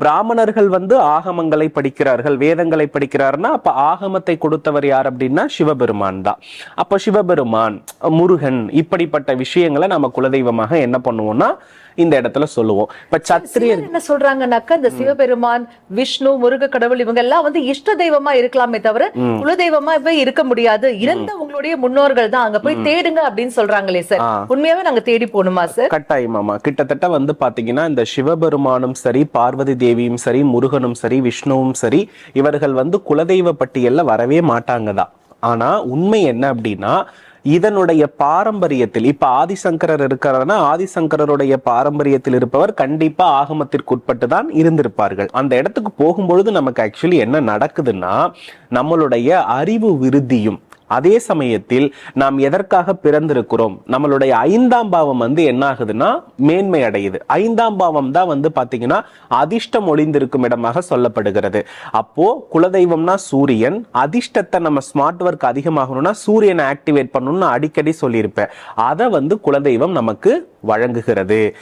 பிராமணர்கள் வந்து ஆகமங்களை படிக்கிறார்கள். வேதங்களை படிக்கிறார்னா அப்ப ஆகமத்தை கொடுத்தவர் யார் அப்படின்னா சிவபெருமான் தான். அப்ப சிவபெருமான் முருகன் இப்படிப்பட்ட விஷயங்களை நம்ம குலதெய்வமாக என்ன பண்ணுவோம்னா இந்த இடத்துல சொல்லுவோம். இப்ப சத்திரியர் என்ன சொல்றாங்கன்னாக்கா இந்த சிவபெருமான் விஷ்ணு முருக கடவுள் இவங்க எல்லாம் வந்து இஷ்ட தெய்வமா இருக்கலாமே தவிர குல தெய்வமாவே இருக்க முடியாது. இறந்த உங்களுடைய முன்னோர்கள் தான் அங்க போய் தேடுங்க அப்படின்னு சொல்றாங்களே சார். உண்மையாவே நாங்க தேடி போகணுமா சார்? கட்டாயமாமா கிட்டத்தட்ட வந்து பாத்தீங்கன்னா இந்த சிவபெருமானும் சரி பார்வதி தேவியும் சரி முருகனும் சரி விஷ்ணுவும் சரி இவர்கள் வந்து குலதெய்வ பட்டியல்ல வரவே மாட்டாங்க தான். ஆனா உண்மை என்ன அப்படின்னா இதனுடைய பாரம்பரியத்தில் இப்ப ஆதிசங்கரர் இருக்கிறார்னா ஆதிசங்கரருடைய பாரம்பரியத்தில் இருப்பவர் கண்டிப்பா ஆகமத்திற்கு உட்பட்டு தான் இருந்திருப்பார்கள். அந்த இடத்துக்கு போகும்பொழுது நமக்கு ஆக்சுவலி என்ன நடக்குதுன்னா நம்மளுடைய அறிவு விருத்தியும் அதே சமயத்தில் நாம் எதற்காக பிறந்திருக்கிறோம்? நம்மளுடைய ஐந்தாம் பாவம் வந்து என்ன ஆகுதுன்னா மேன்மை அடையுது. ஐந்தாம் பாவம் தான் வந்து பாத்தீங்கன்னா அதிர்ஷ்டம் ஒளிந்திருக்கும் இடமாக சொல்லப்படுகிறது. அப்போ குலதெய்வம்னா சூரியன் அதிர்ஷ்டத்தை நம்ம ஸ்மார்ட் ஒர்க் அதிகமாகணும்னா சூரியனை ஆக்டிவேட் பண்ணணும்னு அடிக்கடி சொல்லியிருப்பேன். அதை வந்து குலதெய்வம் நமக்கு வழங்குகிறது.